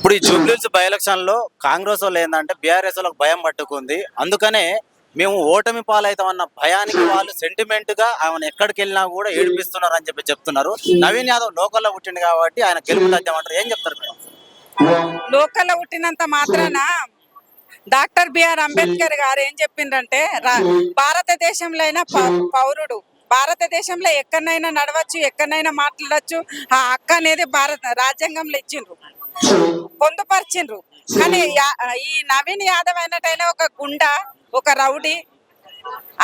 ఇప్పుడు ఈ జూబ్లీస్ బై ఎలక్షన్లో కాంగ్రెస్ వాళ్ళు ఏంటంటే బీఆర్ఎస్ వాళ్ళకి భయం పట్టుకుంది. అందుకనే మేము ఓటమి పాలవుతామన్న భయానికి వాళ్ళు సెంటిమెంట్గా ఆయన ఎక్కడికి వెళ్ళినా కూడా ఏడిపిస్తున్నారు అని చెప్పి చెప్తున్నారు. నవీన్ యాదవ్ లోకల్లో పుట్టిండు కాబట్టి ఆయన గెలుపు తథ్యమంటారు ఏం చెప్తారు మీరు? లోకల్లో పుట్టినంత మాత్రాన డాక్టర్ బిఆర్ అంబేద్కర్ గారు ఏం చెప్పిండ్రంటే రా- భారతదేశంలో అయినా పౌరుడు భారతదేశంలో ఎక్కడైనా నడవచ్చు ఎక్కడైనా మాట్లాడచ్చు ఆ హక్కు అనేది భారత రాజ్యాంగంలో ఇచ్చిండ్రు. పొందుపరిచిండ్రు. కానీ ఈ నవీన్ యాదవ్ అయినట్టయినా ఒక గుండా ఒక రౌడీ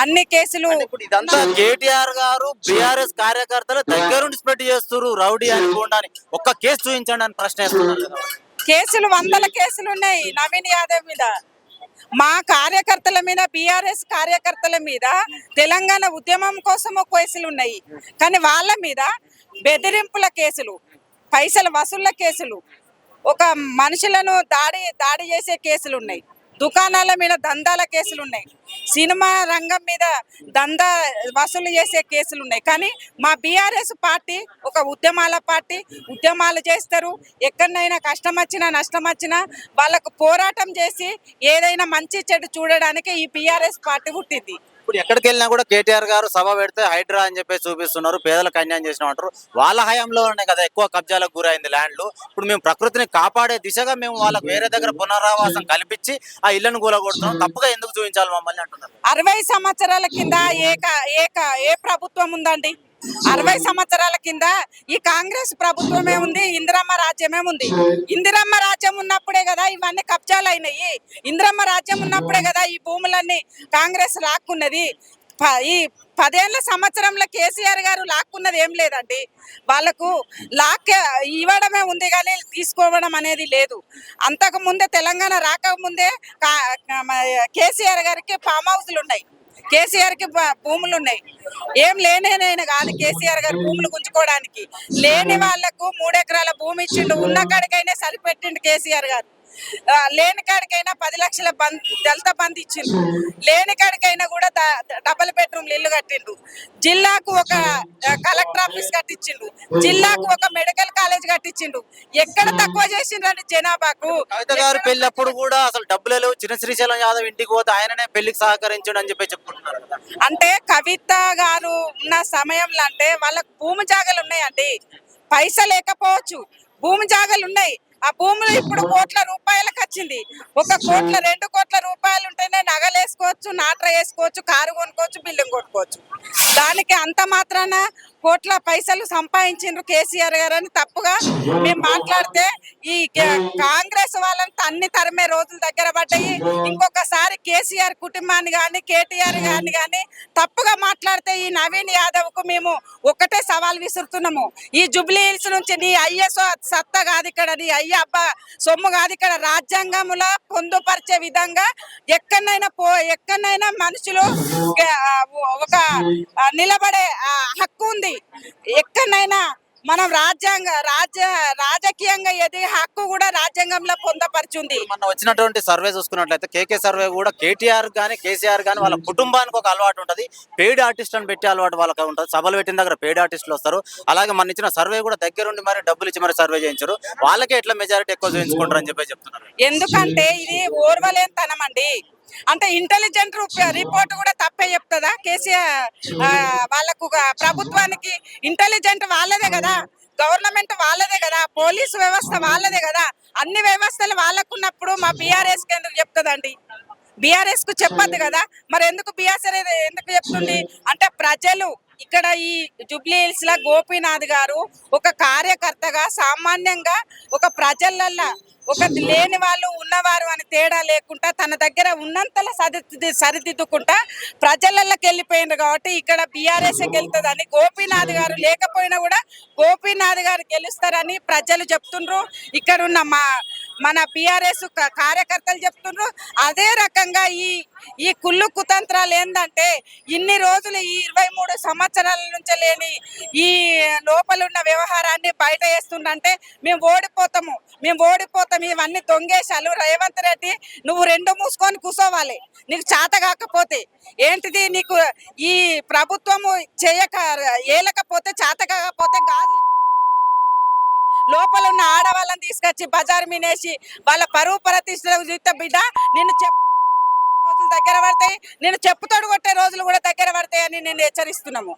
అన్ని కేసులు ఇదంతా కేటీఆర్ గారు బీఆర్ఎస్ కార్యకర్తలు దగ్గరుండి స్ప్రెడ్ చేస్తున్నారు రౌడీ అని అని ఒక్క కేసు చూపించండి అని ప్రశ్న. కేసులు వందల కేసులు ఉన్నాయి నవీన్ యాదవ్ మీద. మా కార్యకర్తల మీద బీఆర్ఎస్ కార్యకర్తల మీద తెలంగాణ ఉద్యమం కోసం కేసులు ఉన్నాయి. కానీ వాళ్ళ మీద బెదిరింపుల కేసులు పైసల వసూళ్ళ కేసులు ఒక మనుషులను దాడి దాడి చేసే కేసులు ఉన్నాయి దుకాణాల మీద దందాల కేసులు ఉన్నాయి సినిమా రంగం మీద దందా వసూలు చేసే కేసులు ఉన్నాయి కానీ మా బీఆర్ఎస్ పార్టీ ఒక ఉద్యమాల పార్టీ ఉద్యమాలు చేస్తారు. ఎక్కడైనా కష్టం వచ్చినా నష్టం వచ్చినా వాళ్ళకు పోరాటం చేసి ఏదైనా మంచి చెడు చూడడానికి ఈ బీఆర్ఎస్ పార్టీ పుట్టింది. ఇప్పుడు ఎక్కడికి వెళ్ళినా కూడా కేటీఆర్ గారు సభ పెడితే హైడ్రా అని చెప్పి చూపిస్తున్నారు. పేదలకు అన్యాయం చేసిన అంటారు. వాళ్ళ హయాంలో ఉన్నాయి కదా ఎక్కువ కబ్జాలకు గురైంది ల్యాండ్లు. ఇప్పుడు మేము ప్రకృతిని కాపాడే దిశగా మేము వాళ్ళకి వేరే దగ్గర పునరావాసం కల్పించి ఆ ఇళ్ళను కూలగొడుతున్నాం. తప్పుగా ఎందుకు చూపించాలి మమ్మల్ని అంటున్నారు? అరవై సంవత్సరాల కింద ఏక ఏక ఏ ప్రభుత్వం ఉందండి? అరవై సంవత్సరాల కింద ఈ కాంగ్రెస్ ప్రభుత్వమే ఉంది ఇందిరమ్మ రాజ్యమే ఉంది. ఇందిరమ్మ రాజ్యం ఉన్నప్పుడే కదా ఇవన్నీ కబ్జాలు అయినాయి. ఇందిరమ్మ రాజ్యం ఉన్నప్పుడే కదా ఈ భూములన్నీ కాంగ్రెస్ లాక్కున్నది. ఈ పదేళ్ళ సంవత్సరంలో కేసీఆర్ గారు లాక్కున్నది ఏం లేదండి. వాళ్ళకు లాక్ ఇవ్వడమే ఉంది కానీ తీసుకోవడం అనేది లేదు. అంతకు ముందే తెలంగాణ రాకముందే కేసీఆర్ గారికి ఫామ్ హౌస్లు ఉన్నాయి. కేసీఆర్కి భూములు ఉన్నాయి. ఏం లేనేనైనా కాదు కేసీఆర్ గారు భూములు గుంజుకోవడానికి. లేని వాళ్ళకు మూడెకరాల భూమి ఇచ్చిండు. ఉన్న కాడికైనా సరిపెట్టిండు కేసీఆర్ గారు. లేని కాడికైనా పది లక్షల బంద్ దళిత బంద్ ఇచ్చిండు లేని కాడికైనా కూడా డబుల్ బెడ్రూమ్ ఇల్లు కట్టిండు జిల్లాకు ఒక కలెక్టర్ ఆఫీస్ కట్టించిండు జిల్లాకు ఒక మెడికల్ కాలేజ్ కట్టించిండు ఎక్కడ తక్కువ చేసిండ్రండి జనాభాకు? కవిత గారు పెళ్ళప్పుడు కూడా అసలు డబ్బులు లేవు. చిన్న శ్రీశైలం యాదవ్ ఇంటికి పోతే ఆయననే పెళ్ళికి సహకరించాడు అని చెప్పి చెప్పుకుంటున్నారు అంటే కవిత గారు ఉన్న సమయంలో అంటే వాళ్ళకు భూమి జాగాలు ఉన్నాయండి. పైస లేకపోవచ్చు. భూమి జాగాలు ఉన్నాయి. ఆ భూములు ఇప్పుడు కోట్ల రూపాయలకు వచ్చింది. ఒక కోట్ల రెండు కోట్ల రూపాయలు ఉంటేనే నగలు వేసుకోవచ్చు నాట్ర వేసుకోవచ్చు కారు కొనుక్కోవచ్చు బిల్డింగ్ కొనుక్కోవచ్చు. దానికి అంత మాత్రాన కోట్ల పైసలు సంపాదించిండ్రు కేసీఆర్ గారు అని తప్పుగా మేము మాట్లాడితే ఈ కాంగ్రెస్ వాళ్ళని తన్ని తరిమే రోజుల దగ్గర పడ్డాయి. ఇంకొకసారి కేసీఆర్ కుటుంబాన్ని కానీ కేటీఆర్ గారిని కానీ తప్పుగా మాట్లాడితే ఈ నవీన్ యాదవ్కు మేము ఒక్కటే సవాల్ విసురుతున్నాము. ఈ జుబ్లీ హిల్స్ నుంచి నీ అయ్యసో సత్తా కాదు ఇక్కడ నీ అయ్య అబ్బా సొమ్ము కాదు ఇక్కడ. రాజ్యాంగంలో పొందుపరిచే విధంగా ఎక్కడైనా పో ఎక్కడైనా మనుషులు ఒక నిలబడే హక్కు ఉంది. ఎక్కడైనా మనం రాజ్యాంగ రాజ్య రాజకీయంగా ఎదిగే హక్కు కూడా రాజ్యాంగంలో పొందపరిచింది. మొన్న వచ్చినటువంటి సర్వే చూసుకున్నట్లయితే కేకే సర్వే కూడా కేటీఆర్ కానీ కేసీఆర్ కానీ వాళ్ళ కుటుంబానికి ఒక అలవాటు ఉంటుంది. పెయిడ్ ఆర్టిస్ట్ అని పెట్టే అలవాటు వాళ్ళకి ఉంటుంది. సభలు పెట్టిన దగ్గర పెయిడ్ ఆర్టిస్టులు వస్తారు. అలాగే మన ఇచ్చిన సర్వే కూడా దగ్గరుండి మరి డబ్బులు ఇచ్చి మరి సర్వే చేయించారు. వాళ్ళకే ఎట్లా మెజారిటీ ఎక్కువ చూపించుకుంటారు అని చెప్పి చెప్తున్నారు. ఎందుకంటే ఇది ఓర్వలేనితనం అండి. అంటే ఇంటెలిజెంట్ రిపోర్ట్ కూడా తప్పే చెప్తుందా వాళ్ళకు ప్రభుత్వానికి ఇంటెలిజెంట్ వాళ్ళదే కదా. గవర్నమెంట్ వాళ్ళదే కదా. పోలీసు వ్యవస్థ వాళ్ళదే కదా. అన్ని వ్యవస్థలు వాళ్ళకున్నప్పుడు మా బీఆర్ఎస్ కేంద్రం ఎందుకు చెప్తుందండి? బీఆర్ఎస్కు చెప్పద్దు కదా. మరి ఎందుకు బీఆర్ఎస్ ఎందుకు చెప్తుంది? అంటే ప్రజలు ఇక్కడ ఈ జూబ్లీ హిల్స్ లా గోపీనాథ్ గారు ఒక కార్యకర్తగా సామాన్యంగా ఒక ప్రజలల్లా ఒక లేని వాళ్ళు ఉన్నవారు అని తేడా లేకుండా తన దగ్గర ఉన్నంతలో సరిది సరిదిద్దుకుంటా ప్రజలకి వెళ్ళిపోయింది కాబట్టి ఇక్కడ బీఆర్ఎస్ గెలుతుందని గోపీనాథ్ గారు లేకపోయినా కూడా గోపీనాథ్ గారు గెలుస్తారని ప్రజలు చెప్తుండ్రు. ఇక్కడ ఉన్న మా మన బీఆర్ఎస్ కార్యకర్తలు చెప్తుండ్రు అదే రకంగా ఈ ఈ కుళ్ళు కుతంత్రాలు ఏంటంటే ఇన్ని రోజులు ఈ ఇరవై మూడు సంవత్సరాల నుంచి లేని ఈ లోపలున్న వ్యవహారాన్ని బయట వేస్తుండంటే మేము ఓడిపోతాము మేము ఓడిపోతాం ఇవన్నీ దొంగేశాలు. రేవంత్ రెడ్డి నువ్వు రెండు మూసుకొని కూసోవాలి నీకు చేత కాకపోతే. ఏంటిది నీకు ఈ ప్రభుత్వము చేయక ఏలకపోతే చేత కాకపోతే గాజులు లోపల ఉన్న ఆడవాళ్ళని తీసుకొచ్చి బజారు మీనేసి వాళ్ళ పరువు ప్రతిష్టలకు చూస్తే బిడ్డ నిన్ను చెప్పు రోజులు దగ్గర పడతాయి నేను చెప్పుతోడు కొట్టే రోజులు కూడా దగ్గర పడతాయని నేను హెచ్చరిస్తున్నాము.